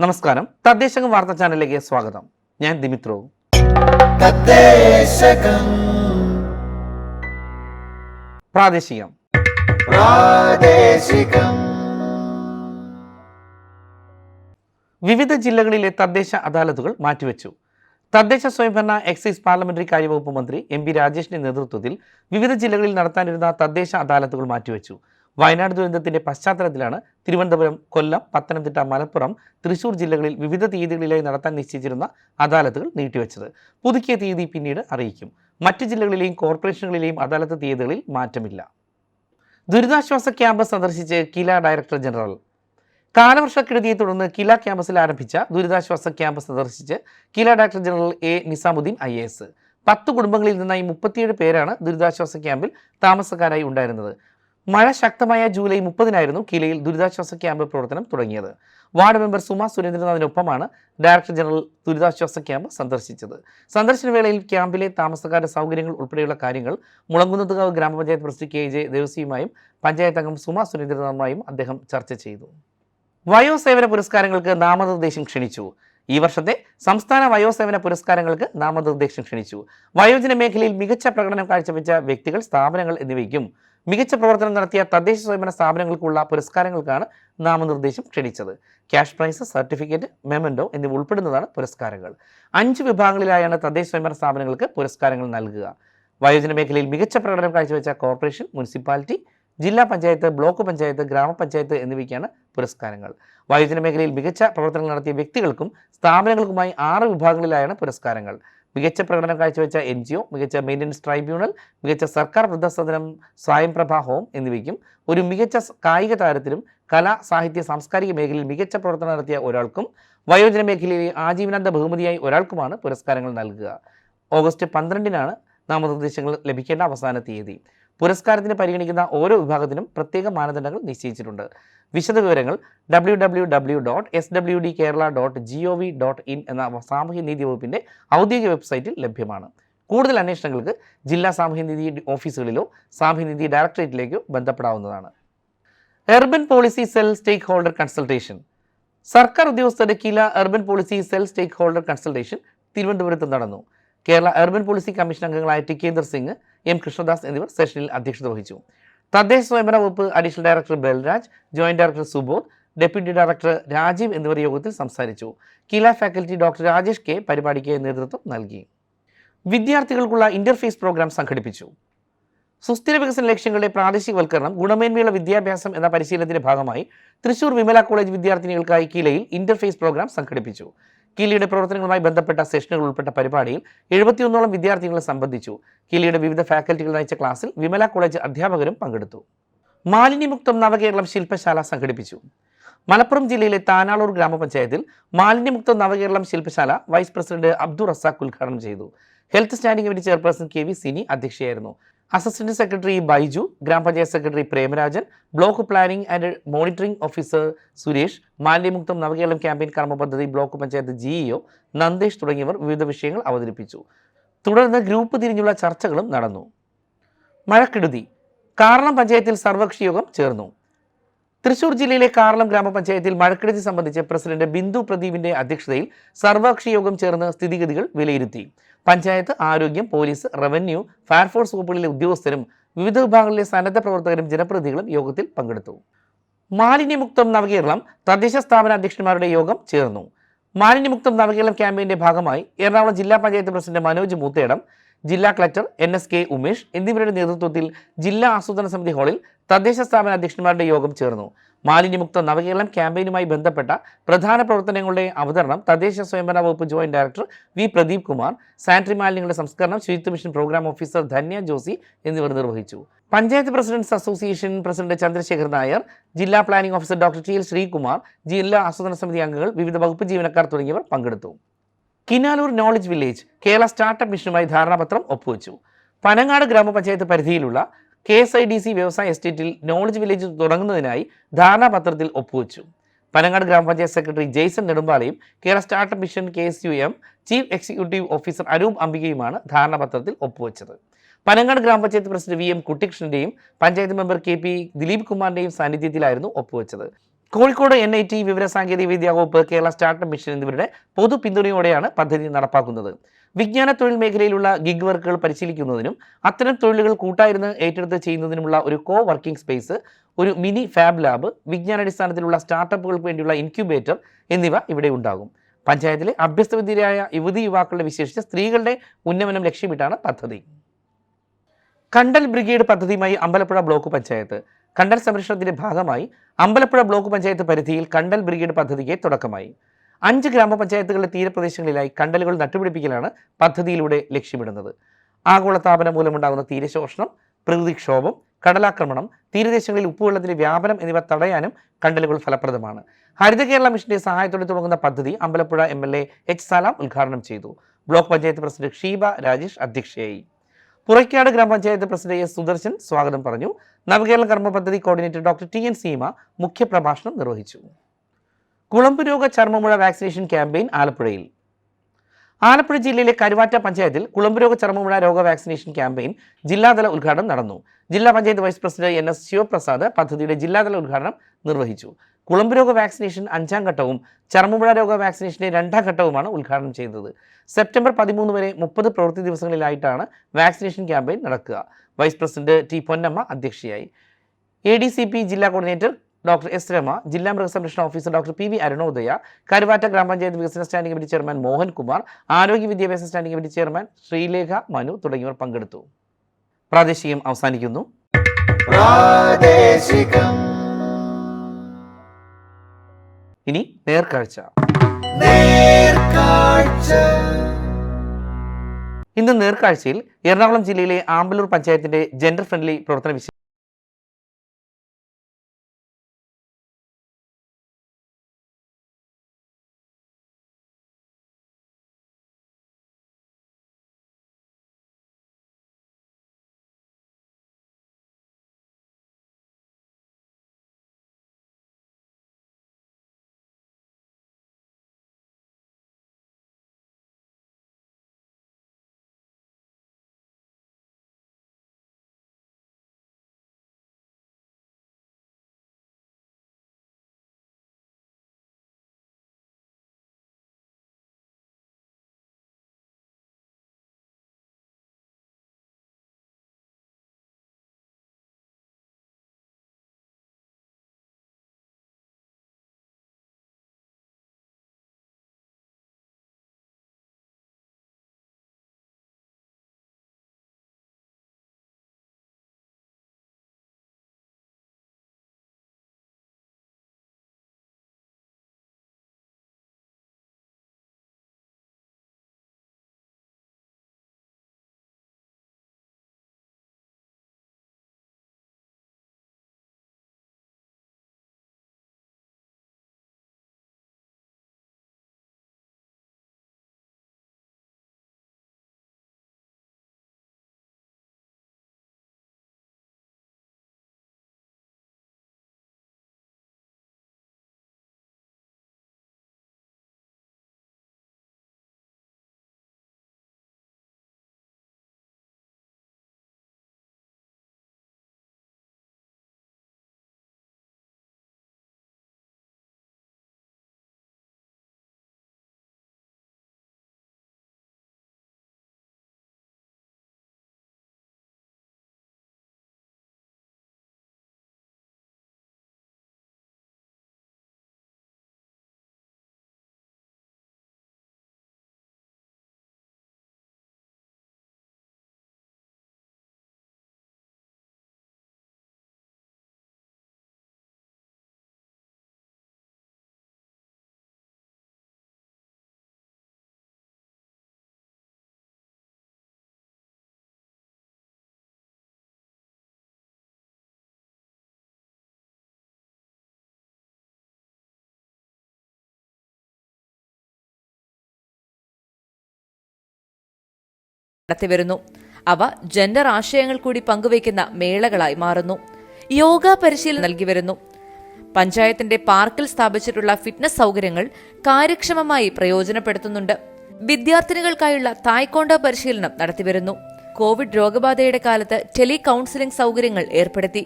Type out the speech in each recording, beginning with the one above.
നമസ്കാരം. തദ്ദേശകം വാർത്താ ചാനലിലേക്ക് സ്വാഗതം. ഞാൻ ദിമിത്രോ. പ്രാദേശികം. പ്രാദേശികം. വിവിധ ജില്ലകളിലെ തദ്ദേശ അദാലത്തുകൾ മാറ്റിവെച്ചു. തദ്ദേശ സ്വയംഭരണ എക്സൈസ് പാർലമെന്ററി കാര്യവകുപ്പ് മന്ത്രി എം പി രാജേഷിന്റെ നേതൃത്വത്തിൽ വിവിധ ജില്ലകളിൽ നടത്താനിരുന്ന തദ്ദേശ അദാലത്തുകൾ മാറ്റിവെച്ചു. വയനാട് ദുരന്തത്തിന്റെ പശ്ചാത്തലത്തിലാണ് തിരുവനന്തപുരം കൊല്ലം പത്തനംതിട്ട മലപ്പുറം തൃശൂർ ജില്ലകളിൽ വിവിധ തീയതികളിലായി നടത്താൻ നിശ്ചയിച്ചിരുന്ന അദാലത്തുകൾ നീട്ടിവെച്ചത്. പുതുക്കിയ തീയതി പിന്നീട് അറിയിക്കും. മറ്റ് ജില്ലകളിലെയും കോർപ്പറേഷനുകളിലെയും അദാലത്ത് തീയതികളിൽ മാറ്റമില്ല. ദുരിതാശ്വാസ ക്യാമ്പ് സന്ദർശിച്ച് കില ഡയറക്ടർ ജനറൽ. കാലവർഷക്കെടുതിയെ തുടർന്ന് കില ക്യാമ്പസിൽ ആരംഭിച്ച ദുരിതാശ്വാസ ക്യാമ്പസ് സന്ദർശിച്ച് KILA director general A Nizamuddin I S. പത്ത് കുടുംബങ്ങളിൽ നിന്നായി മുപ്പത്തിയേഴ് പേരാണ് ദുരിതാശ്വാസ ക്യാമ്പിൽ താമസക്കാരായി ഉണ്ടായിരുന്നത്. മഴ ശക്തമായ ജൂലൈ മുപ്പതിനായിരുന്നു കിലയിൽ ദുരിതാശ്വാസ ക്യാമ്പ് പ്രവർത്തനം തുടങ്ങിയത്. വാർഡ് മെമ്പർ സുമ സുരേന്ദ്രനാഥിനൊപ്പമാണ് ഡയറക്ടർ ജനറൽ ദുരിതാശ്വാസ ക്യാമ്പ് സന്ദർശിച്ചത്. സന്ദർശന വേളയിൽ ക്യാമ്പിലെ താമസക്കാരുടെ സൗകര്യങ്ങൾ ഉൾപ്പെടെയുള്ള കാര്യങ്ങൾ മുളങ്കുന്നത്തുകാവ് ഗ്രാമപഞ്ചായത്ത് പ്രസിഡന്റ് കെ. ജെ. ദേവസിയുമായും പഞ്ചായത്ത് അംഗം സുമ സുരേന്ദ്രനാഥുമായും അദ്ദേഹം ചർച്ച ചെയ്തു. വയോസേവന പുരസ്കാരങ്ങൾക്ക് നാമനിർദ്ദേശം ക്ഷണിച്ചു. ഈ വർഷത്തെ സംസ്ഥാന വയോസേവന പുരസ്കാരങ്ങൾക്ക് നാമനിർദ്ദേശം ക്ഷണിച്ചു. വയോജന മേഖലയിൽ മികച്ച പ്രകടനം കാഴ്ചവെച്ച വ്യക്തികൾ സ്ഥാപനങ്ങൾ എന്നിവയ്ക്കും മികച്ച പ്രവർത്തനം നടത്തിയ തദ്ദേശ സ്വയംഭരണ സ്ഥാപനങ്ങൾക്കുള്ള പുരസ്കാരങ്ങൾക്കാണ് നാമനിർദ്ദേശം ക്ഷണിച്ചത്. ക്യാഷ് പ്രൈസ് സർട്ടിഫിക്കറ്റ് മെമൻഡോ എന്നിവ ഉൾപ്പെടുന്നതാണ് പുരസ്കാരങ്ങൾ. അഞ്ച് വിഭാഗങ്ങളിലായാണ് തദ്ദേശ സ്വയംഭരണ സ്ഥാപനങ്ങൾക്ക് പുരസ്കാരങ്ങൾ നൽകുക. വയോജന മേഖലയിൽ മികച്ച പ്രകടനം കാഴ്ചവെച്ച കോർപ്പറേഷൻ മുനിസിപ്പാലിറ്റി ജില്ലാ പഞ്ചായത്ത് ബ്ലോക്ക് പഞ്ചായത്ത് ഗ്രാമപഞ്ചായത്ത് എന്നിവയ്ക്കാണ് പുരസ്കാരങ്ങൾ. വയോജന മേഖലയിൽ മികച്ച പ്രവർത്തനങ്ങൾ നടത്തിയ വ്യക്തികൾക്കും സ്ഥാപനങ്ങൾക്കുമായി ആറ് വിഭാഗങ്ങളിലായാണ് പുരസ്കാരങ്ങൾ. മികച്ച പ്രകടനം കാഴ്ചവെച്ച എൻ ജി ഒ മികച്ച മെയിന്റനൻസ് ട്രൈബ്യൂണൽ മികച്ച സർക്കാർ വൃദ്ധസദനം സ്വയംപ്രഭ ഹോം എന്നിവയ്ക്കും ഒരു മികച്ച കായിക താരത്തിനും കലാ സാഹിത്യ സാംസ്കാരിക മേഖലയിൽ മികച്ച പ്രവർത്തനം നടത്തിയ ഒരാൾക്കും വയോജന മേഖലയിലെ ആജീവനാന്ത ബഹുമതിയായി ഒരാൾക്കുമാണ് പുരസ്കാരങ്ങൾ നൽകുക. ഓഗസ്റ്റ് പന്ത്രണ്ടിനാണ് നാമനിർദ്ദേശങ്ങൾ ലഭിക്കേണ്ട അവസാന തീയതി. പുരസ്കാരത്തിന് പരിഗണിക്കുന്ന ഓരോ വിഭാഗത്തിനും പ്രത്യേക മാനദണ്ഡങ്ങൾ നിശ്ചയിച്ചിട്ടുണ്ട്. വിശദവിവരങ്ങൾ W W W dot S W D Kerala dot G O V dot in എന്ന സാമൂഹ്യ നീതി വകുപ്പിന്റെ ഔദ്യോഗിക വെബ്സൈറ്റിൽ ലഭ്യമാണ്. കൂടുതൽ അന്വേഷണങ്ങൾക്ക് ജില്ലാ സാമൂഹ്യനീതി ഓഫീസുകളിലോ സാമൂഹ്യനീതി ഡയറക്ടറേറ്റിലേക്കോ ബന്ധപ്പെടാവുന്നതാണ്. Urban policy cell stakeholder consultation. സർക്കാർ ഉദ്യോഗസ്ഥരുടെ urban policy cell stakeholder consultation തിരുവനന്തപുരത്ത് നടന്നു. കേരള അർബൻ പോളിസി കമ്മീഷൻ അംഗങ്ങളായ ടി ടിക്കേന്ദർ സിംഗ് എം കൃഷ്ണദാസ് എന്നിവർ സെഷനിൽ അധ്യക്ഷത വഹിച്ചു. തദ്ദേശ സ്വയംഭരണ വകുപ്പ് additional director Balraj joint director Subodh deputy director Rajeev എന്നിവർ യോഗത്തിൽ സംസാരിച്ചു. KILA faculty doctor Rajesh K പരിപാടിക്ക് നേതൃത്വം നൽകി. വിദ്യാർത്ഥികൾക്കുള്ള ഇന്റർഫേസ് പ്രോഗ്രാം സംഘടിപ്പിച്ചു. സുസ്ഥിര വികസന ലക്ഷ്യങ്ങളുടെ പ്രാദേശികവൽക്കരണം ഗുണമേന്മയുള്ള വിദ്യാഭ്യാസം എന്ന പരിശീലനത്തിന്റെ ഭാഗമായി തൃശൂർ വിമല കോളേജ് വിദ്യാർത്ഥിനികൾക്കായി കിലയിൽ ഇന്റർഫേസ് പ്രോഗ്രാം സംഘടിപ്പിച്ചു. കിലിയുടെ പ്രവർത്തനങ്ങളുമായി ബന്ധപ്പെട്ട സെഷനുകൾ ഉൾപ്പെട്ട പരിപാടിയിൽ എഴുപത്തിയൊന്നോളം വിദ്യാർത്ഥികളെ സംബന്ധിച്ചു. കിലിയുടെ വിവിധ ഫാക്കൽറ്റികൾ നയിച്ച ക്ലാസ്സിൽ വിമല കോളേജ് അധ്യാപകരും പങ്കെടുത്തു. മാലിന്യമുക്തം നവകേരളം ശില്പശാല സംഘടിപ്പിച്ചു. മലപ്പുറം ജില്ലയിലെ താനാളൂർ ഗ്രാമപഞ്ചായത്തിൽ മാലിന്യമുക്ത നവകേരളം ശില്പശാല വൈസ് പ്രസിഡന്റ് അബ്ദുൾ റസാഖ് ഉദ്ഘാടനം ചെയ്തു. Health standing committee chairperson K V Sini അധ്യക്ഷയായിരുന്നു. Assistant secretary Baiju ഗ്രാമപഞ്ചായത്ത് secretary Premarajan block planning and monitoring officer Suresh മാലിന്യമുക്തം Navakeralam campaign കർമ്മ പദ്ധതി ബ്ലോക്ക് പഞ്ചായത്ത് ജിഇഒ നന്ദേഷ് തുടങ്ങിയവർ വിവിധ വിഷയങ്ങൾ അവതരിപ്പിച്ചു. തുടർന്ന് ഗ്രൂപ്പ് തിരിഞ്ഞുള്ള ചർച്ചകളും നടന്നു. മഴക്കെടുതി. കാരണം പഞ്ചായത്തിൽ സർവകക്ഷി യോഗം ചേർന്നു. തൃശൂർ ജില്ലയിലെ കാർളം ഗ്രാമപഞ്ചായത്തിൽ മഴക്കെടുതി സംബന്ധിച്ച് പ്രസിഡന്റ് ബിന്ദു പ്രദീപിന്റെ അധ്യക്ഷതയിൽ സർവകക്ഷി യോഗം ചേർന്ന് സ്ഥിതിഗതികൾ വിലയിരുത്തി. പഞ്ചായത്ത് ആരോഗ്യം പോലീസ് റവന്യൂ ഫയർഫോഴ്സ് വകുപ്പുകളിലെ ഉദ്യോഗസ്ഥരും വിവിധ വിഭാഗങ്ങളിലെ സന്നദ്ധ പ്രവർത്തകരും ജനപ്രതിനിധികളും യോഗത്തിൽ പങ്കെടുത്തു. മാലിന്യമുക്തം നവകേരളം തദ്ദേശ സ്ഥാപന അധ്യക്ഷന്മാരുടെ യോഗം ചേർന്നു. മാലിന്യമുക്തം നവകേരളം ക്യാമ്പയിന്റെ ഭാഗമായി എറണാകുളം ജില്ലാ പഞ്ചായത്ത് പ്രസിഡന്റ് മനോജ് മൂത്തേടം ജില്ലാ collector N S K Umesh എന്നിവരുടെ നേതൃത്വത്തിൽ ജില്ലാ ആസൂത്രണ സമിതി ഹാളിൽ തദ്ദേശ സ്ഥാപന അധ്യക്ഷന്മാരുടെ യോഗം ചേർന്നു. മാലിന്യമുക്ത നവകേരളം ക്യാമ്പയിനുമായി ബന്ധപ്പെട്ട പ്രധാന പ്രവർത്തനങ്ങളുടെ അവതരണം തദ്ദേശ സ്വയംഭരണ വകുപ്പ് joint director V Pradeep Kumar sanitary മാലിന്യങ്ങളുടെ സംസ്കരണം ശുചിത്വ mission program officer Dhanya Josy എന്നിവർ നിർവഹിച്ചു. Panchayat presidents association president Chandrasekhar Nair ജില്ലാ planning officer doctor T L Sreekumar ജില്ലാ ആസൂത്രണ സമിതി അംഗങ്ങൾ വിവിധ വകുപ്പ് ജീവനക്കാർ തുടങ്ങിയവർ പങ്കെടുത്തു. Kinalur knowledge village Kerala startup മിഷനുമായി ധാരണാപത്രം ഒപ്പുവെച്ചു. പനങ്ങാട് ഗ്രാമപഞ്ചായത്ത് പരിധിയിലുള്ള K S I D C വ്യവസായ എസ്റ്റേറ്റിൽ നോളജ് വില്ലേജ് തുടങ്ങുന്നതിനായി ധാരണാപത്രത്തിൽ ഒപ്പുവെച്ചു. പനങ്ങാട് ഗ്രാമപഞ്ചായത്ത് secretary Jaison നെടുമ്പാലയും Kerala startup mission K S U M chief executive officer Aroop അംബികയുമാണ് ധാരണാപത്രത്തിൽ ഒപ്പുവെച്ചത്. പനങ്ങാട് ഗ്രാമപഞ്ചായത്ത് president V M കുട്ടികൃഷ്ണന്റെയും panchayat member K P Dileep കുമാറിന്റെയും സാന്നിധ്യത്തിലായിരുന്നു ഒപ്പുവെച്ചത്. കോഴിക്കോട് എൻ ഐ ടി വിവരസാങ്കേതിക വിദ്യാ വകുപ്പ് കേരള സ്റ്റാർട്ടപ്പ് മിഷൻ എന്നിവരുടെ പൊതു പിന്തുണയോടെയാണ് പദ്ധതി നടപ്പാക്കുന്നത്. വിജ്ഞാന തൊഴിൽ മേഖലയിലുള്ള ഗിഗ് വർക്കുകൾ പരിശീലിക്കുന്നതിനും അത്തരം തൊഴിലുകൾ കൂട്ടായിരുന്ന് ഏറ്റെടുത്ത് ചെയ്യുന്നതിനുമുള്ള ഒരു കോ വർക്കിംഗ് സ്പേസ് ഒരു മിനി ഫാബ് ലാബ് വിജ്ഞാനാടിസ്ഥാനത്തിലുള്ള സ്റ്റാർട്ടപ്പുകൾക്ക് വേണ്ടിയുള്ള ഇൻക്യുബേറ്റർ എന്നിവ ഇവിടെ ഉണ്ടാകും. പഞ്ചായത്തിലെ അഭ്യസ്തവിദ്യരായ യുവതി യുവാക്കളുടെ വിശേഷിച്ച് സ്ത്രീകളുടെ ഉന്നമനം ലക്ഷ്യമിട്ടാണ് പദ്ധതി. കണ്ടൽ ബ്രിഗേഡ് പദ്ധതിയുമായി അമ്പലപ്പുഴ ബ്ലോക്ക് പഞ്ചായത്ത്. കണ്ടൽ സംരക്ഷണത്തിന്റെ ഭാഗമായി അമ്പലപ്പുഴ ബ്ലോക്ക് പഞ്ചായത്ത് പരിധിയിൽ കണ്ടൽ ബ്രിഗേഡ് പദ്ധതിക്ക് തുടക്കമായി. അഞ്ച് ഗ്രാമപഞ്ചായത്തുകളുടെ തീരപ്രദേശങ്ങളിലായി കണ്ടലുകൾ നട്ടുപിടിപ്പിക്കലാണ് പദ്ധതിയിലൂടെ ലക്ഷ്യമിടുന്നത്. ആഗോളതാപനം മൂലമുണ്ടാകുന്ന തീരശോഷണം പ്രകൃതിക്ഷോഭം കടലാക്രമണം തീരദേശങ്ങളിൽ ഉപ്പുവെള്ളത്തിന്റെ വ്യാപനം എന്നിവ തടയാനും കണ്ടലുകൾ ഫലപ്രദമാണ്. ഹരിത കേരള മിഷന്റെ സഹായത്തോടെ തുടങ്ങുന്ന പദ്ധതി Ambalappuzha M L A H Salam ഉദ്ഘാടനം ചെയ്തു. ബ്ലോക്ക് പഞ്ചായത്ത് പ്രസിഡന്റ് ഷീബ രാജേഷ് അധ്യക്ഷയായി. പുറയ്ക്കാട് ഗ്രാമപഞ്ചായത്ത് പ്രസിഡന്റ് എസ് സുദർശൻ സ്വാഗതം പറഞ്ഞു. നവകേരള കർമ്മ പദ്ധതി coordinator doctor T N Seema മുഖ്യപ്രഭാഷണം നിർവഹിച്ചു. കുളമ്പ് രോഗ ചർമ്മമുഴ വാക്സിനേഷൻ ക്യാമ്പയിൻ ആലപ്പുഴയിൽ. ആലപ്പുഴ ജില്ലയിലെ കരുവാറ്റ പഞ്ചായത്തിൽ കുളമ്പുരോഗ രോഗ ചർമ്മമുഴ രോഗ വാക്സിനേഷൻ ക്യാമ്പയിൻ ജില്ലാതല ഉദ്ഘാടനം നടന്നു. ജില്ലാ panchayat vice president N S Sivaprasad പദ്ധതിയുടെ ജില്ലാതല ഉദ്ഘാടനം നിർവഹിച്ചു. കുളമ്പുരോഗ വാക്സിനേഷൻ അഞ്ചാം ഘട്ടവും ചർമ്മപുഴ രോഗ വാക്സിനേഷന്റെ രണ്ടാം ഘട്ടവുമാണ് ഉദ്ഘാടനം ചെയ്തത്. സെപ്റ്റംബർ പതിമൂന്ന് വരെ മുപ്പത് പ്രവൃത്തി ദിവസങ്ങളിലായിട്ടാണ് വാക്സിനേഷൻ ക്യാമ്പയിൻ നടക്കുക. വൈസ് പ്രസിഡന്റ് ടി പൊന്നമ്മ അധ്യക്ഷയായി. എ ജില്ലാ കോർഡിനേറ്റർ ഡോക്ടർ എസ് രമ ജില്ലാ മൃഗസംരക്ഷണ officer doctor P V Arunodaya Karuvatta ഗ്രാമപഞ്ചായത്ത് വികസന സ്റ്റാൻഡിംഗ് കമ്മിറ്റി ചെയർമാൻ മോഹൻകുമാർ ആരോഗ്യ വിദ്യാഭ്യാസ standing committee chairman Sreelekha Manu തുടങ്ങിയവർ പങ്കെടുത്തു. പ്രാദേശികം അവസാനിക്കുന്നു. ഇനി നേർക്കാഴ്ച. ഇന്ന് നേർക്കാഴ്ചയിൽ എറണാകുളം ജില്ലയിലെ ആമ്പലൂർ പഞ്ചായത്തിന്റെ ജെൻഡർ ഫ്രണ്ട്ലി പ്രവർത്തന വിശ നടത്തിവരുന്നു അവ ജെൻഡർ ആശയങ്ങൾ കൂടി പങ്കുവയ്ക്കുന്ന മേളകളായി മാറുന്നു. യോഗ പരിശീലനം നൽകി വരുന്നു. പഞ്ചായത്തിന്റെ പാർക്കിൽ സ്ഥാപിച്ചിട്ടുള്ള ഫിറ്റ്നസ് സൗകര്യങ്ങൾ കാര്യക്ഷമമായി പ്രയോജനപ്പെടുത്തുന്നുണ്ട്. വിദ്യാർത്ഥിനികൾക്കായുള്ള തായ്ക്കോണ്ടോ പരിശീലനം നടത്തിവരുന്നു കോവിഡ് രോഗബാധയുടെ കാലത്ത് ടെലി കൌൺസിലിംഗ് സൗകര്യങ്ങൾ ഏർപ്പെടുത്തി.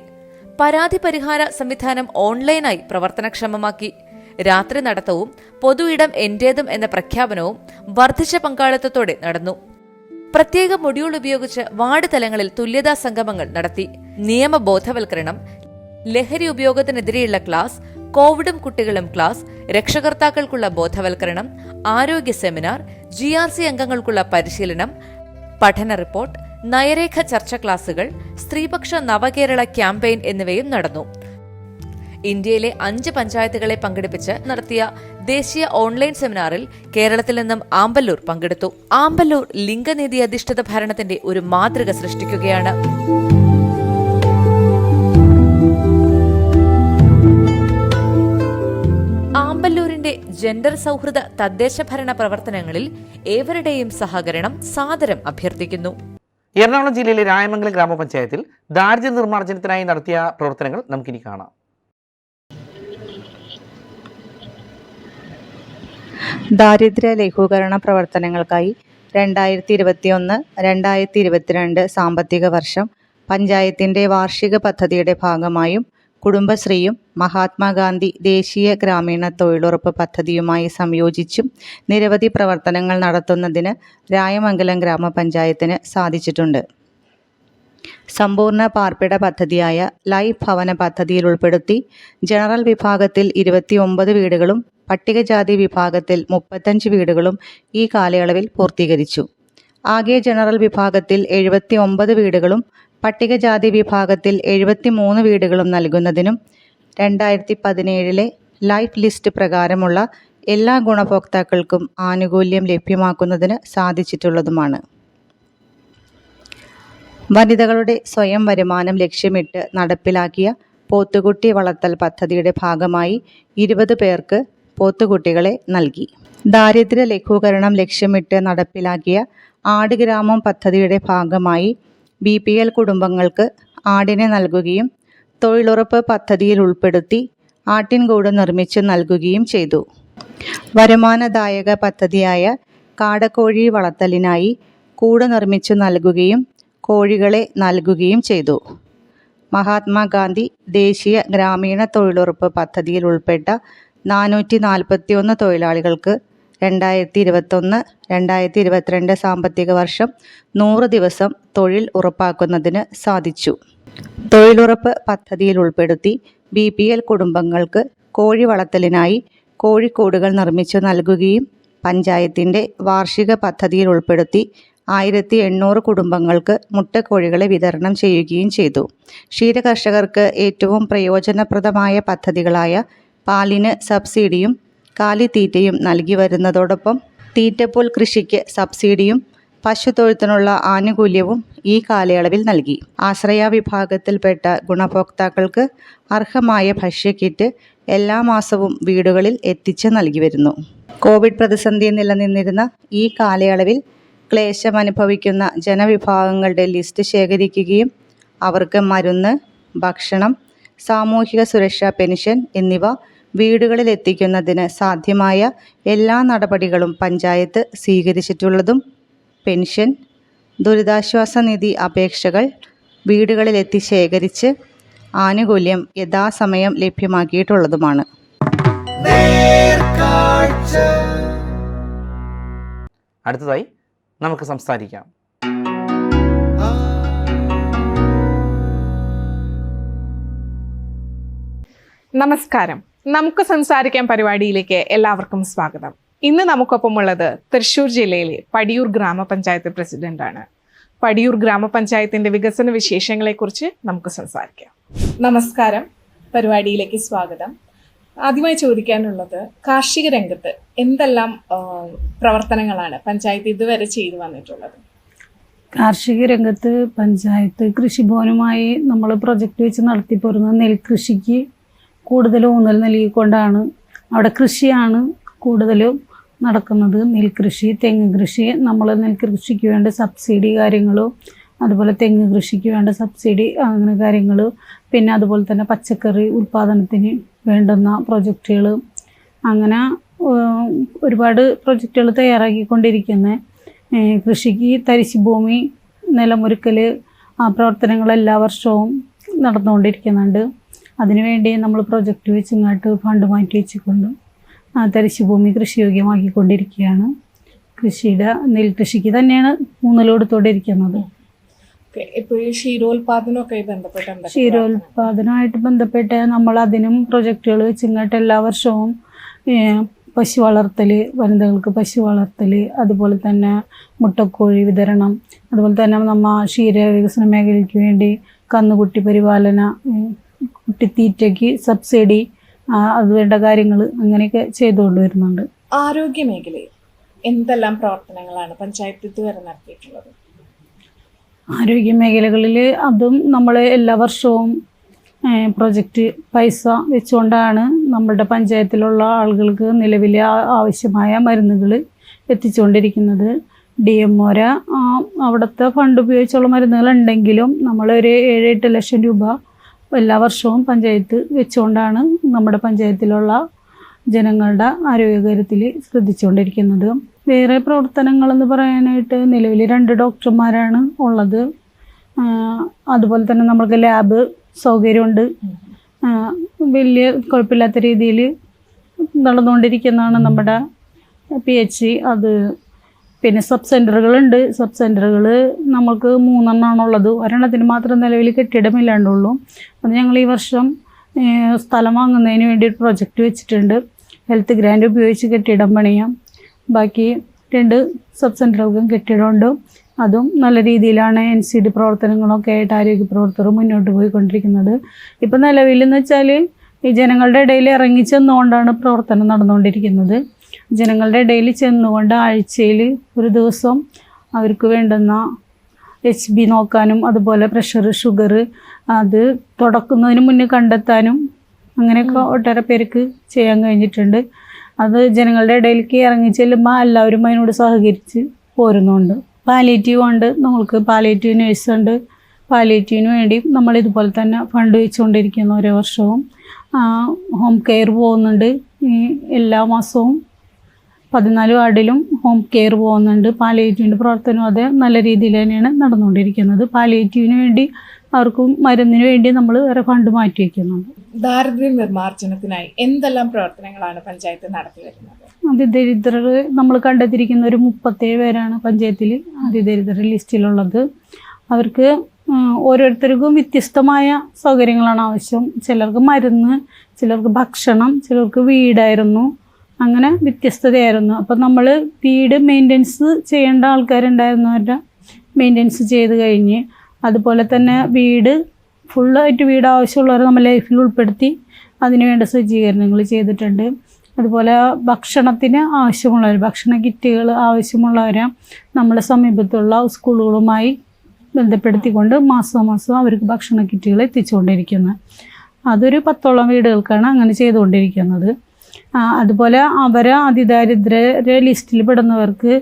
പരാതി പരിഹാര സംവിധാനം ഓൺലൈനായി പ്രവർത്തനക്ഷമമാക്കി. രാത്രി നടത്തവും പൊതു ഇടം എന്റേതും എന്ന പ്രഖ്യാപനവും വർദ്ധിച്ച പങ്കാളിത്തത്തോടെ നടന്നു. പ്രത്യേക മൊഡ്യൂൾ ഉപയോഗിച്ച് വാർഡ് തലങ്ങളിൽ തുല്യതാ സംഗമങ്ങൾ നടത്തി. നിയമ ബോധവൽക്കരണം ലഹരി ഉപയോഗത്തിനെതിരെയുള്ള ക്ലാസ് കോവിഡും കുട്ടികളും ക്ലാസ് രക്ഷകർത്താക്കൾക്കുള്ള ബോധവൽക്കരണം ആരോഗ്യ സെമിനാർ ജി ആർ സി അംഗങ്ങൾക്കുള്ള പരിശീലനം പഠന റിപ്പോർട്ട് നയരേഖ ചർച്ച ക്ലാസുകൾ സ്ത്രീപക്ഷ നവകേരള ക്യാമ്പയിൻ എന്നിവയും നടന്നു. ഇന്ത്യയിലെ അഞ്ച് പഞ്ചായത്തുകളെ പങ്കെടുപ്പിച്ച് നടത്തിയ ദേശീയ ഓൺലൈൻ സെമിനാറിൽ കേരളത്തിൽ നിന്നും ആമ്പല്ലൂർ പങ്കെടുത്തു. ആമ്പല്ലൂർ ലിംഗനീതി അധിഷ്ഠിത ഭരണത്തിന്റെ ഒരു മാതൃക സൃഷ്ടിക്കുകയാണ്. ആമ്പല്ലൂരിന്റെ ജെൻഡർ സൗഹൃദ തദ്ദേശ ഭരണ പ്രവർത്തനങ്ങളിൽ ഏവരുടെയും സഹകരണം സാദരം അഭ്യർത്ഥിക്കുന്നു. എറണാകുളം ജില്ലയിലെ രായമംഗലം ഗ്രാമപഞ്ചായത്തിൽ ദാരിദ്ര്യ നിർമ്മാർജനത്തിനായി നടത്തിയ പ്രവർത്തനങ്ങൾ നമുക്കിനി കാണാം. ദാരിദ്ര്യ ലഘൂകരണ പ്രവർത്തനങ്ങൾക്കായി രണ്ടായിരത്തി ഇരുപത്തിയൊന്ന് രണ്ടായിരത്തി ഇരുപത്തിരണ്ട് സാമ്പത്തിക വർഷം പഞ്ചായത്തിന്റെ വാർഷിക പദ്ധതിയുടെ ഭാഗമായും കുടുംബശ്രീയും മഹാത്മാഗാന്ധി ദേശീയ ഗ്രാമീണ തൊഴിലുറപ്പ് പദ്ധതിയുമായി സംയോജിച്ചും നിരവധി പ്രവർത്തനങ്ങൾ നടത്തുന്നതിന് രായമംഗലം ഗ്രാമപഞ്ചായത്തിന് സാധിച്ചിട്ടുണ്ട്. സമ്പൂർണ പാർപ്പിട പദ്ധതിയായ ലൈഫ് ഭവന പദ്ധതിയിൽ ഉൾപ്പെടുത്തി ജനറൽ വിഭാഗത്തിൽ ഇരുപത്തിയൊമ്പത് വീടുകളും പട്ടികജാതി വിഭാഗത്തിൽ മുപ്പത്തഞ്ച് വീടുകളും ഈ കാലയളവിൽ പൂർത്തീകരിച്ചു. ആകെ ജനറൽ വിഭാഗത്തിൽ എഴുപത്തി ഒമ്പത് വീടുകളും പട്ടികജാതി വിഭാഗത്തിൽ എഴുപത്തിമൂന്ന് വീടുകളും നൽകുന്നതിനും രണ്ടായിരത്തി പതിനേഴിലെ ലൈഫ് ലിസ്റ്റ് പ്രകാരമുള്ള എല്ലാ ഗുണഭോക്താക്കൾക്കും ആനുകൂല്യം ലഭ്യമാക്കുന്നതിന് സാധിച്ചിട്ടുള്ളതുമാണ്. വനിതകളുടെ സ്വയം വരുമാനം ലക്ഷ്യമിട്ട് നടപ്പിലാക്കിയ പോത്തുകുട്ടി വളർത്തൽ പദ്ധതിയുടെ ഭാഗമായി ഇരുപത് പേർക്ക് പോത്തുകുട്ടികളെ നൽകി. ദാരിദ്ര്യ ലഘൂകരണം ലക്ഷ്യമിട്ട് നടപ്പിലാക്കിയ ആടുഗ്രാമം പദ്ധതിയുടെ ഭാഗമായി ബി പി എൽ കുടുംബങ്ങൾക്ക് ആടിനെ നൽകുകയും തൊഴിലുറപ്പ് പദ്ധതിയിൽ ഉൾപ്പെടുത്തി ആട്ടിൻകൂട് നിർമ്മിച്ച് നൽകുകയും ചെയ്തു. വരുമാനദായക പദ്ധതിയായ കാടക്കോഴി വളർത്തലിനായി കൂട് നിർമ്മിച്ചു നൽകുകയും കോഴികളെ നൽകുകയും ചെയ്തു. മഹാത്മാഗാന്ധി ദേശീയ ഗ്രാമീണ തൊഴിലുറപ്പ് പദ്ധതിയിൽ ഉൾപ്പെട്ട നാനൂറ്റി നാൽപ്പത്തി ഒന്ന് തൊഴിലാളികൾക്ക് രണ്ടായിരത്തി ഇരുപത്തൊന്ന് രണ്ടായിരത്തി ഇരുപത്തിരണ്ട് സാമ്പത്തിക വർഷം നൂറ് ദിവസം തൊഴിൽ ഉറപ്പാക്കുന്നതിന് സാധിച്ചു. തൊഴിലുറപ്പ് പദ്ധതിയിൽ ഉൾപ്പെടുത്തി ബി പി എൽ കുടുംബങ്ങൾക്ക് കോഴി വളർത്തലിനായി കോഴിക്കൂടുകൾ നിർമ്മിച്ചു നൽകുകയും പഞ്ചായത്തിന്റെ വാർഷിക പദ്ധതിയിൽ ഉൾപ്പെടുത്തി ആയിരത്തി എണ്ണൂറ് കുടുംബങ്ങൾക്ക് മുട്ടക്കോഴികളെ വിതരണം ചെയ്യുകയും ചെയ്തു. ക്ഷീരകർഷകർക്ക് ഏറ്റവും പ്രയോജനപ്രദമായ പദ്ധതികളായ പാലിന് സബ്സിഡിയും കാലിത്തീറ്റയും നൽകി വരുന്നതോടൊപ്പം തീറ്റപ്പുൽ കൃഷിക്ക് സബ്സിഡിയും പശുത്തൊഴുത്തിനുള്ള ആനുകൂല്യവും ഈ കാലയളവിൽ നൽകി. ആശ്രയ വിഭാഗത്തിൽപ്പെട്ട ഗുണഭോക്താക്കൾക്ക് അർഹമായ ഭക്ഷ്യക്കിറ്റ് എല്ലാ മാസവും വീടുകളിൽ എത്തിച്ച് നൽകി വരുന്നു. കോവിഡ് പ്രതിസന്ധി നിലനിന്നിരുന്ന ഈ കാലയളവിൽ ക്ലേശം അനുഭവിക്കുന്ന ജനവിഭാഗങ്ങളുടെ ലിസ്റ്റ് ശേഖരിക്കുകയും അവർക്ക് മരുന്ന് ഭക്ഷണം സാമൂഹിക സുരക്ഷാ പെൻഷൻ എന്നിവ വീടുകളിൽ എത്തിക്കുന്നതിന് സാധ്യമായ എല്ലാ നടപടികളും പഞ്ചായത്ത് സ്വീകരിച്ചിട്ടുള്ളതും പെൻഷൻ ദുരിതാശ്വാസ നിധി അപേക്ഷകൾ വീടുകളിലെത്തി ശേഖരിച്ച് ആനുകൂല്യം യഥാസമയം ലഭ്യമാക്കിയിട്ടുള്ളതുമാണ്. അടുത്തതായി നമുക്ക് സംസാരിക്കാം. നമസ്കാരം. നമുക്ക് സംസാരിക്കാൻ പരിപാടിയിലേക്ക് എല്ലാവർക്കും സ്വാഗതം. ഇന്ന് നമുക്കൊപ്പമുള്ളത് തൃശ്ശൂർ ജില്ലയിലെ പടിയൂർ ഗ്രാമപഞ്ചായത്ത് പ്രസിഡന്റാണ്. പടിയൂർ ഗ്രാമപഞ്ചായത്തിന്റെ വികസന വിശേഷങ്ങളെക്കുറിച്ച് നമുക്ക് സംസാരിക്കാം. നമസ്കാരം. പരിപാടിയിലേക്ക് സ്വാഗതം. ആദ്യമായി ചോദിക്കാനുള്ളത് കാർഷിക രംഗത്ത് എന്തെല്ലാം പ്രവർത്തനങ്ങളാണ് പഞ്ചായത്ത് ഇതുവരെ ചെയ്തു വന്നിട്ടുള്ളത്? കാർഷിക രംഗത്ത് പഞ്ചായത്ത് കൃഷിഭവനുമായി നമ്മൾ പ്രൊജക്റ്റ് വെച്ച് നടത്തിപ്പോരുന്ന നെൽകൃഷിക്ക് കൂടുതൽ ഊന്നൽ നൽകിക്കൊണ്ടാണ് അവിടെ കൃഷിയാണ് കൂടുതലും നടക്കുന്നത്. നെൽകൃഷി തെങ്ങ് കൃഷി നമ്മൾ നെൽകൃഷിക്ക് വേണ്ട സബ്സിഡി കാര്യങ്ങളും അതുപോലെ തെങ്ങ് കൃഷിക്ക് വേണ്ട സബ്സിഡി അങ്ങനെ കാര്യങ്ങൾ പിന്നെ അതുപോലെ തന്നെ പച്ചക്കറി ഉൽപ്പാദനത്തിന് വേണ്ടുന്ന പ്രൊജക്റ്റുകൾ അങ്ങനെ ഒരുപാട് പ്രൊജക്റ്റുകൾ തയ്യാറാക്കിക്കൊണ്ടിരിക്കുന്നത് കൃഷിക്ക് കൃഷിക്ക് തരിശുഭൂമി നിലമൊരുക്കൽ പ്രവർത്തനങ്ങൾ എല്ലാ വർഷവും നടന്നുകൊണ്ടിരിക്കുന്നുണ്ട്. അതിനുവേണ്ടി നമ്മൾ പ്രൊജക്റ്റ് വെച്ച് ഇങ്ങോട്ട് ഫണ്ട് മാറ്റി വെച്ചുകൊണ്ട് ആ തരിശുഭൂമി കൃഷിയോഗ്യമാക്കിക്കൊണ്ടിരിക്കുകയാണ് കൃഷിയുടെ നെൽകൃഷിക്ക് തന്നെയാണ് ഊന്നലെടുത്തോണ്ടിരിക്കുന്നത് ഓക്കെ ക്ഷീരോത്പാദനമൊക്കെ ക്ഷീരോത്പാദനമായിട്ട് ബന്ധപ്പെട്ട് നമ്മൾ അതിനും പ്രൊജക്റ്റുകൾ വെച്ച് ഇങ്ങോട്ട് എല്ലാ വർഷവും പശു വളർത്തൽ വനിതകൾക്ക് പശു വളർത്തൽ അതുപോലെ തന്നെ മുട്ടക്കോഴി വിതരണം അതുപോലെ തന്നെ നമ്മ ക്ഷീര വികസന മേഖലയ്ക്ക് വേണ്ടി കന്നുകുട്ടി പരിപാലന കുട്ടിത്തീറ്റയ്ക്ക് സബ്സിഡി അതുവേണ്ട അത് വേണ്ട കാര്യങ്ങൾ അങ്ങനെയൊക്കെ ചെയ്തുകൊണ്ട് വരുന്നുണ്ട്. ആരോഗ്യ മേഖലയിൽ എന്തെല്ലാം പ്രവർത്തനങ്ങളാണ് പഞ്ചായത്ത് വരെ നടത്തിയിട്ടുള്ളത്? ആരോഗ്യ മേഖലകളിൽ അതും നമ്മൾ എല്ലാ വർഷവും പ്രൊജക്റ്റ് പൈസ വെച്ചുകൊണ്ടാണ് നമ്മുടെ പഞ്ചായത്തിലുള്ള ആളുകൾക്ക് നിലവിലെ ആവശ്യമായ മരുന്നുകൾ എത്തിച്ചുകൊണ്ടിരിക്കുന്നത്. ഡി എം ഒര അവിടുത്തെ ഫണ്ട് ഉപയോഗിച്ചുള്ള മരുന്നുകൾ ഉണ്ടെങ്കിലും നമ്മളൊരു ഏഴ് എട്ട് ലക്ഷം രൂപ എല്ലാ വർഷവും പഞ്ചായത്ത് വെച്ചുകൊണ്ടാണ് നമ്മുടെ പഞ്ചായത്തിലുള്ള ജനങ്ങളുടെ ആരോഗ്യകാര്യത്തിൽ ശ്രദ്ധിച്ചുകൊണ്ടിരിക്കുന്നത്. വേറെ പ്രവർത്തനങ്ങളെന്ന് പറയാനായിട്ട് നിലവിൽ രണ്ട് ഡോക്ടർമാരാണ് ഉള്ളത്. അതുപോലെ തന്നെ നമ്മൾക്ക് ലാബ് സൗകര്യമുണ്ട്. വലിയ കുഴപ്പമില്ലാത്ത രീതിയിൽ നടന്നുകൊണ്ടിരിക്കുന്നതാണ് നമ്മുടെ പി എച്ച് അത് പിന്നെ സബ് സെന്ററുകളുണ്ട് സബ് സെന്ററുകൾ നമുക്ക് മൂന്നെണ്ണമാണുള്ളത് ഒരെണ്ണത്തിന് മാത്രം നിലവിൽ കെട്ടിടമില്ലാണ്ടുള്ളൂ. അത് ഞങ്ങൾ ഈ വർഷം സ്ഥലം വാങ്ങുന്നതിന് വേണ്ടി ഒരു പ്രൊജക്റ്റ് വെച്ചിട്ടുണ്ട്. ഹെൽത്ത് ഗ്രാൻഡ് ഉപയോഗിച്ച് കെട്ടിടം പണിയാം. ബാക്കി രണ്ട് സബ് സെന്ററുകൾക്കും കെട്ടിടമുണ്ട്. അതും നല്ല രീതിയിലാണ് എൻ സി ഡി പ്രവർത്തനങ്ങളൊക്കെ ആയിട്ട് ആരോഗ്യ പ്രവർത്തകർ മുന്നോട്ട് പോയിക്കൊണ്ടിരിക്കുന്നത്. ഇപ്പം നിലവിലെന്ന് വെച്ചാൽ ഈ ജനങ്ങളുടെ ഇടയിൽ ഇറങ്ങി ചെന്നുകൊണ്ടാണ് പ്രവർത്തനം നടന്നുകൊണ്ടിരിക്കുന്നത്. ജനങ്ങളുടെ ഇടയിൽ ചെന്നുകൊണ്ട് ആഴ്ചയിൽ ഒരു ദിവസം അവർക്ക് വേണ്ടുന്ന എച്ച് ബി നോക്കാനും അതുപോലെ പ്രഷർ ഷുഗർ അത് തുടക്കുന്നതിന് മുന്നേ കണ്ടെത്താനും അങ്ങനെയൊക്കെ ഒട്ടേറെ പേർക്ക് ചെയ്യാൻ കഴിഞ്ഞിട്ടുണ്ട്. അത് ജനങ്ങളുടെ ഇടയിലേക്ക് ഇറങ്ങി ചെല്ലുമ്പോൾ എല്ലാവരും അതിനോട് സഹകരിച്ച് പോരുന്നുണ്ട്. പാലിയേറ്റീവ് ഉണ്ട്. നമ്മൾക്ക് പാലിയേറ്റീവ് നേഴ്സ് ഉണ്ട്. പാലിയേറ്റീവിന് വേണ്ടി നമ്മൾ ഇതുപോലെ തന്നെ ഫണ്ട് വെച്ചുകൊണ്ടിരിക്കുന്നു ഓരോ വർഷവും. ഹോം കെയർ പോകുന്നുണ്ട്. എല്ലാ മാസവും പതിനാല് വാർഡിലും ഹോം കെയർ പോകുന്നുണ്ട്. പാലിയേറ്റീവിന്റെ പ്രവർത്തനം അത് നല്ല രീതിയിൽ തന്നെയാണ് നടന്നുകൊണ്ടിരിക്കുന്നത്. പാലിയേറ്റീവിന് വേണ്ടി അവർക്കും മരുന്നിന് വേണ്ടി നമ്മൾ വേറെ ഫണ്ട് മാറ്റി വയ്ക്കുന്നുണ്ട് ദാരിദ്ര്യ നിർമ്മാർജനത്തിനായി എന്തെല്ലാം പ്രവർത്തനങ്ങളാണ് പഞ്ചായത്ത് നടത്തി വരുന്നത് അതിദരിദ്രർ നമ്മൾ കണ്ടെത്തിയിരിക്കുന്ന ഒരു മുപ്പത്തേഴ് പേരാണ് പഞ്ചായത്തിൽ അതിദരിദ്ര ലിസ്റ്റിലുള്ളത്. അവർക്ക് ഓരോരുത്തർക്കും വ്യത്യസ്തമായ സൗകര്യങ്ങളാണ് ആവശ്യം. ചിലർക്ക് മരുന്ന് ചിലർക്ക് ഭക്ഷണം ചിലർക്ക് വീടായിരുന്നു. അങ്ങനെ വ്യത്യസ്തതയായിരുന്നു. അപ്പം നമ്മൾ വീട് മെയിന്റെനൻസ് ചെയ്യേണ്ട ആൾക്കാരുണ്ടായിരുന്നവരുടെ മെയിന്റെനൻസ് ചെയ്ത് കഴിഞ്ഞ് അതുപോലെ തന്നെ വീട് ഫുള്ളായിട്ട് വീട് ആവശ്യമുള്ളവരെ നമ്മൾ ലൈഫിൽ ഉൾപ്പെടുത്തി അതിനുവേണ്ട സജ്ജീകരണങ്ങൾ ചെയ്തിട്ടുണ്ട്. അതുപോലെ ഭക്ഷണത്തിന് ആവശ്യമുള്ളവർ ഭക്ഷണ കിറ്റുകൾ ആവശ്യമുള്ളവരെ നമ്മുടെ സമീപത്തുള്ള സ്കൂളുകളുമായി ബന്ധപ്പെടുത്തിക്കൊണ്ട് മാസം മാസം അവർക്ക് ഭക്ഷണ കിറ്റുകൾ എത്തിച്ചുകൊണ്ടിരിക്കുന്നത് അതൊരു പത്തോളം വീടുകൾക്കാണ് അങ്ങനെ ചെയ്തുകൊണ്ടിരിക്കുന്നത്. അതുപോലെ അവരെ അതിദാരിദ്ര്യ ലിസ്റ്റിൽ പെടുന്നവർക്ക്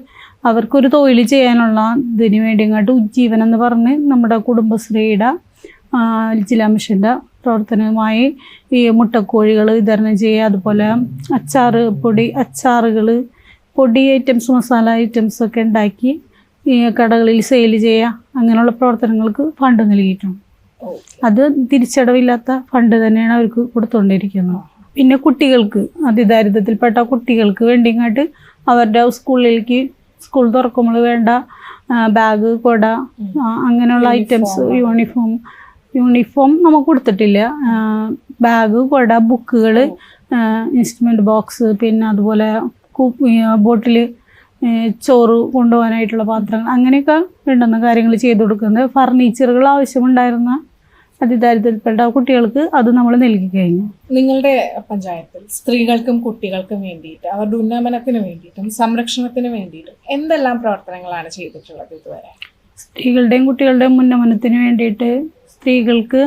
അവർക്കൊരു തൊഴിൽ ചെയ്യാനുള്ള ഇതിന് വേണ്ടി ഇങ്ങോട്ട് ഉജ്ജീവനം എന്ന് പറഞ്ഞ് നമ്മുടെ കുടുംബശ്രീയുടെ ജില്ലാ മിഷന്റെ പ്രവർത്തനവുമായി ഈ മുട്ടക്കോഴികൾ വിതരണം ചെയ്യുക അതുപോലെ അച്ചാർ പൊടി അച്ചാറുകൾ പൊടി ഐറ്റംസ് മസാല ഐറ്റംസ് ഒക്കെ ഉണ്ടാക്കി ഈ കടകളിൽ സെയിൽ ചെയ്യുക അങ്ങനെയുള്ള പ്രവർത്തനങ്ങൾക്ക് ഫണ്ട് നൽകിയിട്ടുണ്ട്. അത് തിരിച്ചടവില്ലാത്ത ഫണ്ട് തന്നെയാണ് അവർക്ക് കൊടുത്തുകൊണ്ടിരിക്കുന്നത്. പിന്നെ കുട്ടികൾക്ക് അതിദാരിദ്ര്യത്തിൽപ്പെട്ട കുട്ടികൾക്ക് വേണ്ടിങ്ങാട്ട് അവരുടെ സ്കൂളിലേക്ക് സ്കൂൾ തുറക്കുമ്പോൾ വേണ്ട ബാഗ് കൊട അങ്ങനെയുള്ള ഐറ്റംസ് യൂണിഫോം യൂണിഫോം നമുക്ക് കൊടുത്തിട്ടില്ല. ബാഗ് കൊട ബുക്കുകൾ ഇൻസ്ട്രുമെന്റ് ബോക്സ് പിന്നെ അതുപോലെ ബോട്ടിൽ ചോറ് കൊണ്ടുപോകാനായിട്ടുള്ള പാത്രങ്ങൾ അങ്ങനെയൊക്കെ വേണ്ടുന്ന കാര്യങ്ങൾ ചെയ്തു കൊടുക്കുന്നത്. ഫർണിച്ചറുകൾ ആവശ്യമുണ്ടായിരുന്ന അതിദാരിദ്ര്യത്തിൽപ്പെട്ട കുട്ടികൾക്ക് അത് നമ്മൾ നൽകി കഴിഞ്ഞു. നിങ്ങളുടെ പഞ്ചായത്തിൽ സ്ത്രീകൾക്കും കുട്ടികൾക്കും വേണ്ടിയിട്ട് അവരുടെ ഉന്നമനത്തിന് വേണ്ടിയിട്ടും സംരക്ഷണത്തിന് വേണ്ടിയിട്ടും എന്തെല്ലാം പ്രവർത്തനങ്ങളാണ് ചെയ്തിട്ടുള്ളത് ഇതുവരെ? സ്ത്രീകളുടെയും കുട്ടികളുടെയും ഉന്നമനത്തിന് വേണ്ടിയിട്ട് സ്ത്രീകൾക്ക്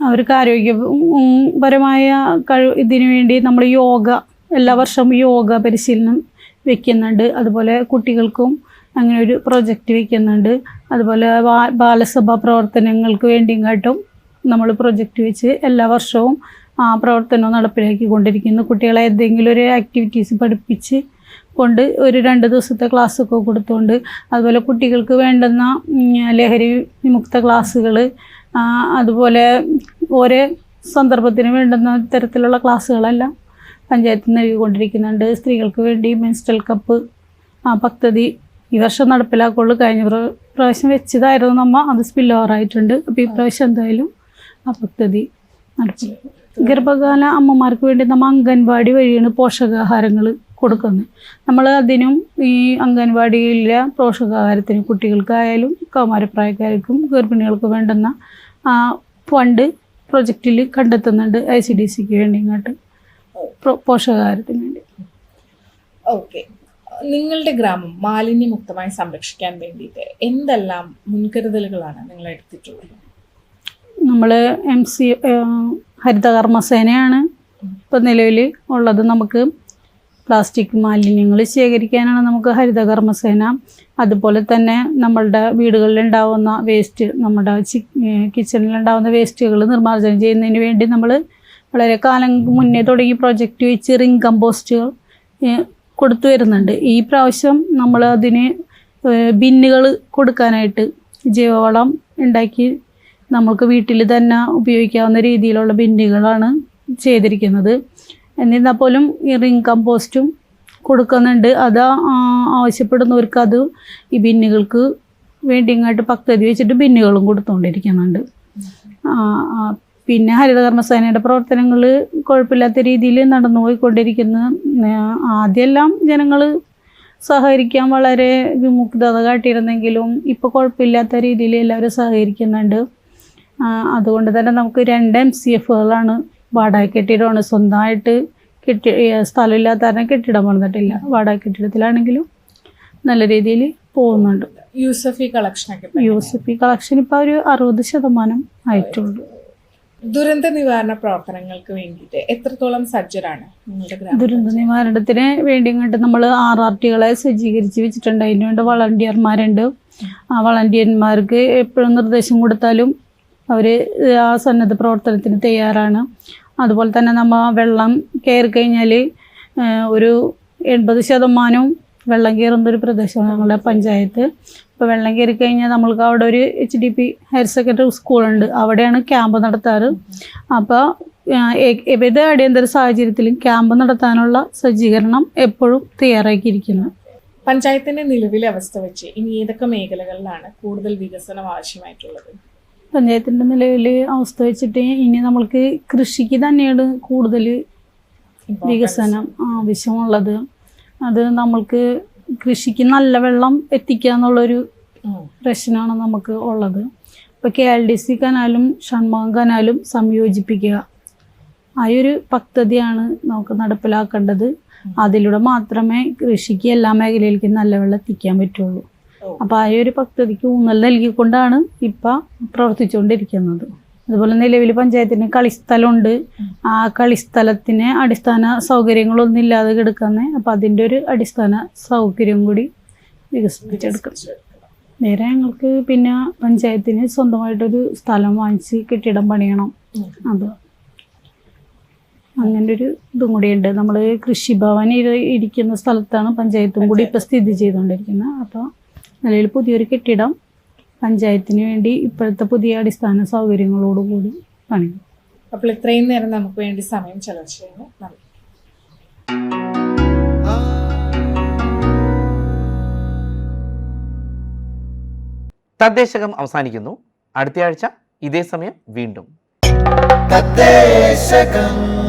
അവർക്ക് ആരോഗ്യപരമായ കഴിവ് ഇതിനു വേണ്ടി നമ്മൾ യോഗ എല്ലാ വർഷവും യോഗ പരിശീലനം വെക്കുന്നുണ്ട്. അതുപോലെ കുട്ടികൾക്കും അങ്ങനെ ഒരു പ്രൊജക്റ്റ് വെക്കുന്നുണ്ട്. അതുപോലെ ബാലസഭാ പ്രവർത്തനങ്ങൾക്ക് വേണ്ടിയും കാട്ടും നമ്മൾ പ്രൊജക്റ്റ് വെച്ച് എല്ലാ വർഷവും ആ പ്രവർത്തനം നടപ്പിലാക്കിക്കൊണ്ടിരിക്കുന്നു. കുട്ടികളെ എന്തെങ്കിലും ഒരു ആക്ടിവിറ്റീസ് പഠിപ്പിച്ച് കൊണ്ട് ഒരു രണ്ട് ദിവസത്തെ ക്ലാസ്സൊക്കെ കൊടുത്തുകൊണ്ട് അതുപോലെ കുട്ടികൾക്ക് വേണ്ടുന്ന ലഹരി വിമുക്ത ക്ലാസ്സുകൾ അതുപോലെ ഓരോ സന്ദർഭത്തിന് വേണ്ടുന്ന തരത്തിലുള്ള ക്ലാസ്സുകളെല്ലാം പഞ്ചായത്ത് നൽകിക്കൊണ്ടിരിക്കുന്നുണ്ട്. സ്ത്രീകൾക്ക് വേണ്ടി മെൻസ്ട്രൽ കപ്പ് പദ്ധതി ഈ വർഷം നടപ്പിലാക്കുള്ളൂ. കഴിഞ്ഞ പ്ര- പ്രാവശ്യം വെച്ചതായിരുന്നു നമ്മ അത് സ്പിൽ ഓവറായിട്ടുണ്ട് അപ്പോൾ ഈ പ്രാവശ്യം എന്തായാലും ആ പദ്ധതി നടപ്പിലാക്കും. ഗർഭകാല അമ്മമാർക്ക് വേണ്ടി നമ്മൾ അംഗൻവാടി വഴിയാണ് പോഷകാഹാരങ്ങൾ കൊടുക്കുന്നത്. നമ്മൾ അതിനും ഈ അംഗൻവാടിയിലെ പോഷകാഹാരത്തിന് കുട്ടികൾക്കായാലും കൗമാരപ്രായക്കാർക്കും ഗർഭിണികൾക്ക് വേണ്ടുന്ന ആ, ഫണ്ട് പ്രൊജക്റ്റിൽ കണ്ടെത്തുന്നുണ്ട് ഐ സി ഡി സിക്ക് വേണ്ടി ഇങ്ങോട്ട് പോഷകാഹാരത്തിന് വേണ്ടി. ഓക്കെ. നിങ്ങളുടെ ഗ്രാമം മാലിന്യമുക്തമായി സംരക്ഷിക്കാൻ വേണ്ടിയിട്ട് എന്തെല്ലാം മുൻകരുതലുകളാണ് നിങ്ങൾ എടുത്തിട്ടുള്ളത്? നമ്മൾ എം സി ഹരിതകർമ്മസേനയാണ് ഇപ്പം നിലവിൽ ഉള്ളത്. നമുക്ക് പ്ലാസ്റ്റിക് മാലിന്യങ്ങൾ ശേഖരിക്കാനാണ് നമുക്ക് ഹരിതകർമ്മസേന അതുപോലെ തന്നെ നമ്മളുടെ വീടുകളിലുണ്ടാവുന്ന വേസ്റ്റ് നമ്മുടെ ചി കിച്ചണിലുണ്ടാവുന്ന വേസ്റ്റുകൾ നിർമ്മാർജനം ചെയ്യുന്നതിന് വേണ്ടി നമ്മൾ വളരെ കാലം മുന്നേ തുടങ്ങി പ്രൊജക്റ്റ് വെച്ച് റിംഗ് കമ്പോസ്റ്റുകൾ കൊടുത്തു വരുന്നുണ്ട്. ഈ പ്രാവശ്യം നമ്മൾ അതിന് ബിന്നുകൾ കൊടുക്കാനായിട്ട് ജൈവവളം ഉണ്ടാക്കി നമുക്ക് വീട്ടിൽ തന്നെ ഉപയോഗിക്കാവുന്ന രീതിയിലുള്ള ബിന്നുകളാണ് ചെയ്തിരിക്കുന്നത്. എന്നിരുന്നാൽ പോലും ഈ റിംഗ് കമ്പോസ്റ്റും കൊടുക്കുന്നുണ്ട്. അത് ആവശ്യപ്പെടുന്നവർക്ക് അത് ഈ ബിന്നുകൾക്ക് വേണ്ടി ഇങ്ങോട്ട് പദ്ധതി വെച്ചിട്ട് ബിന്നുകളും കൊടുത്തുകൊണ്ടിരിക്കുന്നുണ്ട് പിന്നെ ഹരിതകർമ്മസേനയുടെ പ്രവർത്തനങ്ങൾ കുഴപ്പമില്ലാത്ത രീതിയിൽ നടന്നു പോയിക്കൊണ്ടിരിക്കുന്നു. ആദ്യമെല്ലാം ജനങ്ങൾ സഹകരിക്കാൻ വളരെ വിമുക്തത കാട്ടിയിരുന്നെങ്കിലും ഇപ്പോൾ കുഴപ്പമില്ലാത്ത രീതിയിൽ എല്ലാവരും സഹകരിക്കുന്നുണ്ട്. അതുകൊണ്ട് തന്നെ നമുക്ക് രണ്ട് എം സി എഫുകളാണ് വാടക കെട്ടിടമാണ് സ്വന്തമായിട്ട് കെട്ടി സ്ഥലം സ്ഥലമില്ലാത്ത കാരണം കെട്ടിടം വന്നിട്ടില്ല വാടക കെട്ടിടത്തിലാണെങ്കിലും നല്ല രീതിയിൽ പോകുന്നുണ്ട്. യൂസഫി കളക്ഷൻ യൂസഫി കളക്ഷൻ ഇപ്പോൾ ഒരു അറുപത് ശതമാനം ആയിട്ടുണ്ട് ദുരന്ത നിവാരണ പ്രവർത്തനങ്ങൾക്ക് വേണ്ടിയിട്ട് എത്രത്തോളം സജ്ജരാണ് ദുരന്ത നിവാരണത്തിന് വേണ്ടി ഇങ്ങോട്ട് നമ്മൾ ആർ ആർ ടികളെ സജ്ജീകരിച്ച് വെച്ചിട്ടുണ്ട്. അതിന് വേണ്ടി വളണ്ടിയർമാരുണ്ട്. ആ വളണ്ടിയർമാർക്ക് എപ്പോഴും നിർദ്ദേശം കൊടുത്താലും അവർ ആ സന്നദ്ധ പ്രവർത്തനത്തിന് തയ്യാറാണ്. അതുപോലെ തന്നെ നമ്മൾ വെള്ളം കയറി കഴിഞ്ഞാൽ ഒരു എൺപത് ശതമാനവും വെള്ളം കയറുന്ന ഒരു പ്രദേശമാണ് ഞങ്ങളുടെ പഞ്ചായത്ത്. ഇപ്പോൾ വെള്ളം കയറി കഴിഞ്ഞാൽ നമ്മൾക്ക് അവിടെ ഒരു H D P higher secondary സ്കൂളുണ്ട് അവിടെയാണ് ക്യാമ്പ് നടത്താറ്. അപ്പോൾ ഏത് അടിയന്തര സാഹചര്യത്തിലും ക്യാമ്പ് നടത്താനുള്ള സജ്ജീകരണം എപ്പോഴും തയ്യാറാക്കിയിരിക്കുന്നു. പഞ്ചായത്തിന്റെ നിലവിലെ അവസ്ഥ വെച്ച് ഇനി ഏതൊക്കെ മേഖലകളിലാണ് കൂടുതൽ വികസനം ആവശ്യമായിട്ടുള്ളത്? പഞ്ചായത്തിന്റെ നിലവിൽ അവസ്ഥ വെച്ചിട്ട് ഇനി നമ്മൾക്ക് കൃഷിക്ക് തന്നെയാണ് കൂടുതൽ വികസനം ആവശ്യമുള്ളത്. അത് നമ്മൾക്ക് കൃഷിക്ക് നല്ല വെള്ളം എത്തിക്കുക എന്നുള്ളൊരു. പ്രശ്നമാണ് നമുക്ക് ഉള്ളത്. ഇപ്പോൾ കെ എൽ ഡി സി കനാലും ഷൺമാങ് കനാലും സംയോജിപ്പിക്കുക. ആ ഒരു പദ്ധതിയാണ് നമുക്ക് നടപ്പിലാക്കേണ്ടത്. അതിലൂടെ മാത്രമേ കൃഷിക്ക് എല്ലാ മേഖലയിലേക്കും നല്ല വെള്ളം എത്തിക്കാൻ പറ്റുള്ളൂ. അപ്പോൾ ആ ഒരു പദ്ധതിക്ക് ഊന്നൽ നൽകിക്കൊണ്ടാണ് ഇപ്പം പ്രവർത്തിച്ചുകൊണ്ടിരിക്കുന്നത്. അതുപോലെ നിലവിൽ പഞ്ചായത്തിന് കളിസ്ഥലമുണ്ട്. ആ കളിസ്ഥലത്തിന് അടിസ്ഥാന സൗകര്യങ്ങളൊന്നും ഇല്ലാതെ കിടക്കുന്നത് അപ്പം അതിന്റെ ഒരു അടിസ്ഥാന സൗകര്യം കൂടി വികസിപ്പിച്ചെടുക്കും. നേരെ ഞങ്ങൾക്ക് പിന്നെ പഞ്ചായത്തിന് സ്വന്തമായിട്ടൊരു സ്ഥലം വാങ്ങിച്ച് കെട്ടിടം പണിയണം. അത് അങ്ങനെ ഒരു ഇതും കൂടി ഉണ്ട് നമ്മൾ കൃഷിഭവൻ ഇരിക്കുന്ന സ്ഥലത്താണ് പഞ്ചായത്തും കൂടി ഇപ്പം സ്ഥിതി ചെയ്തുകൊണ്ടിരിക്കുന്നത് അപ്പോൾ നിലവിൽ പുതിയൊരു കെട്ടിടം പഞ്ചായത്തിന് വേണ്ടി ഇപ്പോഴത്തെ പുതിയ അടിസ്ഥാന സൗകര്യങ്ങളോടുകൂടി പണി. അപ്പോൾ ഇത്രയും നേരം നമുക്ക് വേണ്ടി സമയം ചെലവഴിച്ചതിന് നന്ദി. തദ്ദേശകം അവസാനിക്കുന്നു. അടുത്തയാഴ്ച ഇതേ സമയം വീണ്ടും. തദ്ദേശകം.